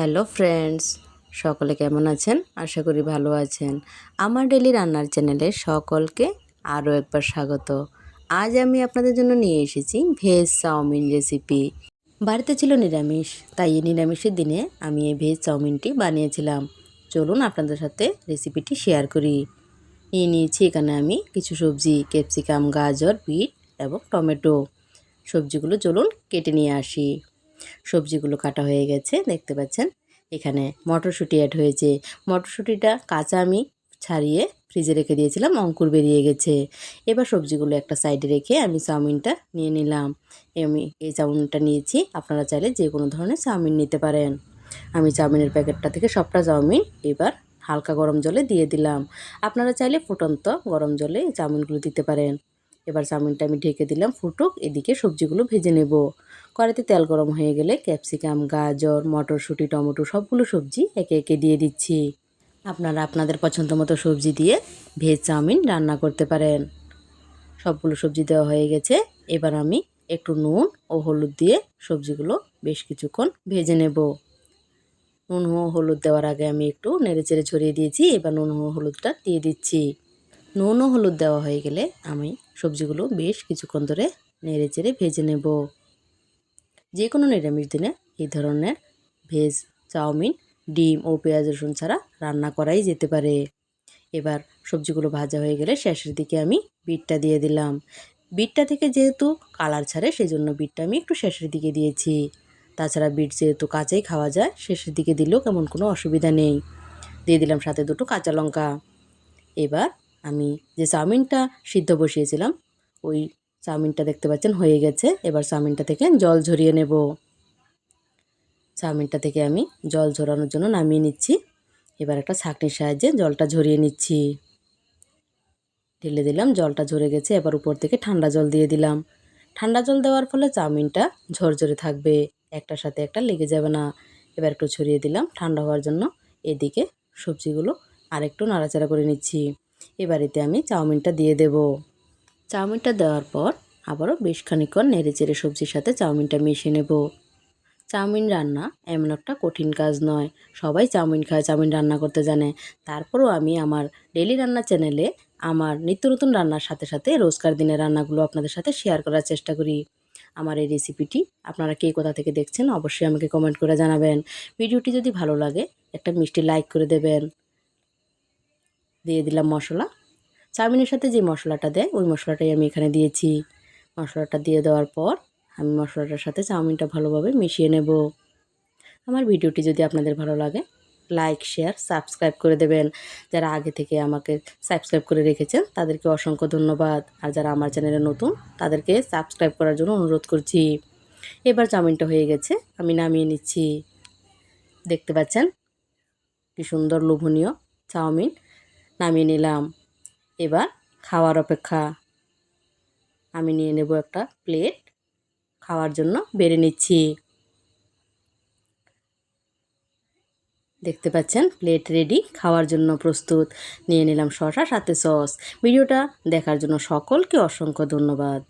Hello friends, সকলে কেমন আছেন? আশা করি ভালো আছেন। আমার ডেলি রান্নার চ্যানেলে সকলকে আরও একবার স্বাগত। আজ আমি আপনাদের জন্য নিয়ে এসেছি ভেজ চাউমিন রেসিপি। বাড়িতে ছিল নিরামিষ, তাই এই নিরামিষের দিনে আমি এই ভেজ চাউমিনটি বানিয়েছিলাম। চলুন আপনাদের সাথে রেসিপিটি শেয়ার করি। নিয়ে নিয়েছি এখানে আমি কিছু সবজি, ক্যাপসিকাম, গাজর, বিট এবং টমেটো। সবজিগুলো চলুন কেটে নিয়ে আসি। সবজিগুলো কাটা হয়ে গেছে, দেখতে পাচ্ছেন? এখানে মটরশুঁটি অ্যাড হয়েছে। মটরশুঁটিটা কাঁচা আমি ছাড়িয়ে ফ্রিজে রেখে দিয়েছিলাম, অঙ্কুর বেরিয়ে গেছে। এবার সবজিগুলো একটা সাইডে রেখে আমি চাউমিনটা নিয়ে নিলাম। আমি এই চাউমিনটা নিয়েছি, আপনারা চাইলে যে কোনো ধরনের চাউমিন নিতে পারেন। আমি চাউমিনের প্যাকেটটা থেকে সবটা চাউমিন এবার হালকা গরম জলে দিয়ে দিলাম। আপনারা চাইলে ফুটন্ত গরম জলে চাউমিনগুলো দিতে পারেন। এবার চাউমিনটা আমি ঢেকে দিলাম, ফুটুক, এদিকে সবজিগুলো ভেজে নেব। কড়াইতে তেল গরম হয়ে গেলে ক্যাপসিকাম, গাজর, মটরশুঁটি, টমেটো সবগুলো সবজি একে একে দিয়ে দিচ্ছি। আপনারা আপনাদের পছন্দ মতো সবজি দিয়ে ভেজ চাউমিন রান্না করতে পারেন। সবগুলো সবজি দেওয়া হয়ে গেছে। এবার আমি একটু নুন ও হলুদ দিয়ে সবজিগুলো বেশ কিছুক্ষণ ভেজে নেব। নুন ও হলুদ দেওয়ার আগে আমি একটু নেড়ে চেড়ে ছড়িয়ে দিয়েছি। এবার নুন ও হলুদটা দিয়ে দিচ্ছি। নুন ও হলুদ দেওয়া হয়ে গেলে আমি সবজিগুলো বেশ কিছুক্ষণ ধরে নেড়ে চেড়ে ভেজে নেব। যে কোনো নিরামিষ দিনে এই ধরনের ভেজ, চাউমিন, ডিম ও পেঁয়াজ রসুন ছাড়া রান্না করাই যেতে পারে। এবার সবজিগুলো ভাজা হয়ে গেলে শেষের দিকে আমি বিটটা দিয়ে দিলাম। বিটটা থেকে যেহেতু কালার ছাড়ে সেই জন্য বিটটা আমি একটু শেষের দিকে দিয়েছি। তাছাড়া বিট যেহেতু কাঁচাই খাওয়া যায়, শেষের দিকে দিলেও কেমন কোনো অসুবিধা নেই। দিয়ে দিলাম সাথে দুটো কাঁচা লঙ্কা। এবার আমি যে চাউমিনটা সিদ্ধ বসিয়েছিলাম, ওই চাউমিনটা দেখতে পাচ্ছেন, হয়ে গেছে। এবার চাউমিনটা থেকে জল ঝরিয়ে নেব। চাউমিনটা থেকে আমি জল ঝরানোর জন্য নামিয়ে নিচ্ছি। এবার একটা ছাঁকনির সাহায্যে জলটা ঝরিয়ে নিচ্ছি। ঢেলে দিলাম, জলটা ঝরে গেছে। এবার উপর থেকে ঠান্ডা জল দিয়ে দিলাম। ঠান্ডা জল দেওয়ার ফলে চাউমিনটা ঝরঝরে থাকবে। একটার সাথে একটা লেগে যাবে না। এবার একটু ছড়িয়ে দিলাম। ঠান্ডা হওয়ার জন্য এদিকে সবজিগুলো আরেকটু নাড়াচাড়া করে নিচ্ছি। এবার এতে আমি চাউমিনটা দিয়ে দেব। চাউমিনটা দেওয়ার পর আবারও বেশ খানিক্ষণ নেড়ে চেড়ে সবজির সাথে চাউমিনটা মিশিয়ে নেব। চাউমিন রান্না এমন একটা কঠিন কাজ নয়। সবাই চাউমিন খায়, চাউমিন রান্না করতে জানে। তারপরও আমি আমার ডেলি রান্না চ্যানেলে আমার নিত্য নতুন রান্নার সাথে সাথে রোজকার দিনের রান্নাগুলো আপনাদের সাথে শেয়ার করার চেষ্টা করি। আমার এই রেসিপিটি আপনারা কে কোথা থেকে দেখছেন অবশ্যই আমাকে কমেন্ট করে জানাবেন। ভিডিওটি যদি ভালো লাগে একটা মিষ্টি লাইক করে দেবেন। দিয়ে দিলাম মশলা। চাউমিনের সাথে যে মশলাটা দেয়, ওই মশলাটাই আমি এখানে দিয়েছি। মশলাটা দিয়ে দেওয়ার পর আমি মশলাটার সাথে চাউমিনটা ভালোভাবে মিশিয়ে নেব। আমার ভিডিওটি যদি আপনাদের ভালো লাগে, লাইক, শেয়ার, সাবস্ক্রাইব করে দেবেন। যারা আগে থেকে আমাকে সাবস্ক্রাইব করে রেখেছেন, তাদেরকে অসংখ্য ধন্যবাদ। আর যারা আমার চ্যানেলে নতুন, তাদেরকে সাবস্ক্রাইব করার জন্য অনুরোধ করছি। এবার চাউমিনটা হয়ে গেছে, আমি নামিয়ে নিচ্ছি। দেখতে পাচ্ছেন? কি সুন্দর লোভনীয় চাউমিন। নামিয়ে নিলাম। এবার খাওয়ার অপেক্ষা। আমি নিয়ে নেব একটা প্লেট। খাওয়ার জন্য বেড়ে নিচ্ছি। দেখতে পাচ্ছেন, প্লেট রেডি, খাওয়ার জন্য প্রস্তুত। নিয়ে নিলাম শশা, সাথে সস। ভিডিওটা দেখার জন্য সকলকে অসংখ্য ধন্যবাদ।